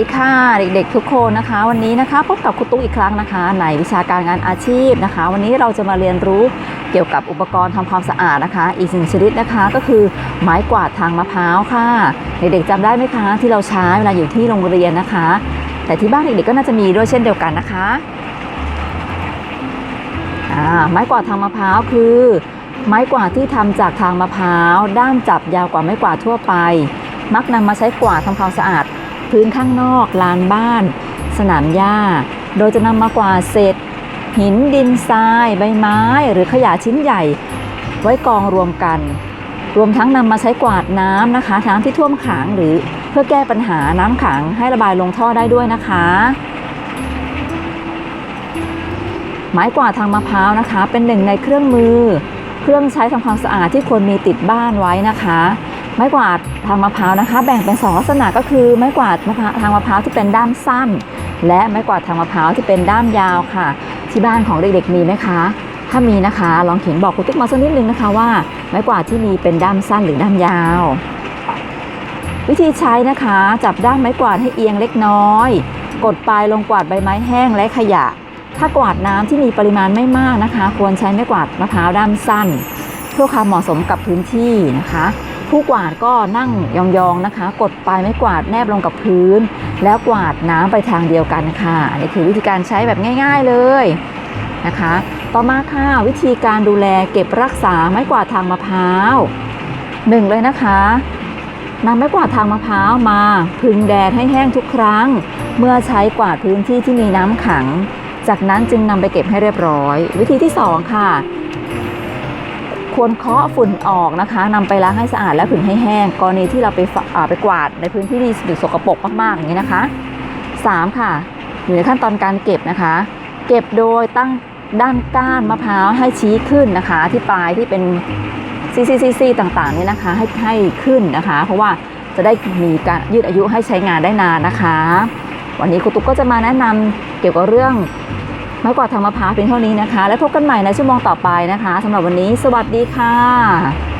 ดีค่ะเด็กๆทุกคนนะคะ วันนี้นะคะพบกับครูตุ๊กอีกครั้งนะคะ ในวิชาการงานอาชีพนะคะ วันนี้เราจะมาเรียนรู้เกี่ยวกับอุปกรณ์ทำความสะอาดนะคะ อีกหนึ่งชนิดนะคะก็คือไม้กวาดทางมะพร้าวค่ะ เด็กๆจำได้ไหมคะ ที่เราใช้เวลาอยู่ที่โรงเรียนนะคะ แต่ที่บ้านเด็กๆก็น่าจะมีด้วยเช่นเดียวกันนะคะอ่าไม้กวาดทางมะพร้าวคือ ไม้กวาดที่ทำจากทางมะพร้าวด้ามจับยาวกว่าไม้กวาดทั่วไป มักนำมาใช้กวาดทำความสะอาด พื้นข้างนอก ลานบ้าน สนามหญ้า โดยจะนำมากวาดเศษ หินดินทราย ใบไม้ หรือขยะชิ้นใหญ่ ไว้กองรวมกัน รวมทั้งนำมาใช้กวาดน้ำนะคะน้ำที่ท่วมขังหรือเพื่อแก้ปัญหาน้ำขังให้ระบายลงท่อได้ด้วยนะคะไม้กวาดทางมะพร้าวนะคะ เป็นหนึ่งในเครื่องมือ เครื่องใช้ทำความสะอาดที่ควรมีติดบ้านไว้นะคะ ไม้กวาดทางมะพร้าวนะคะ แบ่งเป็น2ลักษณะก็คือไม้กวาดาทางมะพร้าวที่เป็นด้ามสั้น และไม้กวาดทางมะพร้าวที่เป็นด้ามยาวค่ะ ที่บ้านของเด็กๆมีไหมคะ ถ้ามีนะคะ ลองเขียนบอกคุณตุ๊กมาสักนิดนึงนะคะว่า ไม้กวาดที่มีเป็นด้ามสั้นหรือด้ามยาว วิธีใช้นะคะ จับด้ามไม้กวาดให้เอียงเล็กน้อย กดปลายลงกวาดใบไม้แห้งและขยะ ถ้ากวาดน้ำที่มีปริมาณไม่มากนะคะ ควรใช้ไม้กวาดมะพร้าวด้ามสั้น เพื่อความเหมาะสมกับพื้นที่นะคะ ผู้กวาดก็นั่งยองๆนะคะ กดปลายไม้กวาดแนบลงกับพื้น แล้วกวาดน้ำไปทางเดียวกันค่ะอันนี้คือวิธีการใช้แบบง่าย ๆเลยนะคะ ต่อมาค่ะวิธีการดูแลเก็บรักษาไม้กวาดทางมะพร้าวหนึ่งเลยนะคะนำไม้กวาดทางมะพร้าวมา พึงแดดให้แห้งทุกครั้ง เมื่อใช้กวาดพื้นที่ที่มีน้ำขัง จากนั้นจึงนำไปเก็บให้เรียบร้อย วิธีที่สองค่ะ ควรเคาะฝุ่นออกนะคะนำไปล้างให้สะอาดและผึ่งให้แห้ง กรณีที่เราไปฝอ่าไปกวาดในพื้นที่ที่สกปรกมากๆอย่างนี้นะคะ 3. ค่ะ อยู่ในขั้นตอนการเก็บนะคะ เก็บโดยตั้งด้านก้านมะพร้าวให้ชี้ขึ้นนะคะ ที่ปลายที่เป็นซีซีซีซีต่างๆนี่นะคะ ให้ให้ขึ้นนะคะ เพราะว่าจะได้มีการยืดอายุให้ใช้งานได้นานนะคะ วันนี้ครูตุ๊กก็จะมาแนะนำเกี่ยวกับเรื่อง ไม้กวาดทางมะพร้าวเพียงเท่านี้นะคะ แล้วพบกันใหม่ในชั่วโมงต่อไปนะคะสำหรับวันนี้ สวัสดีค่ะ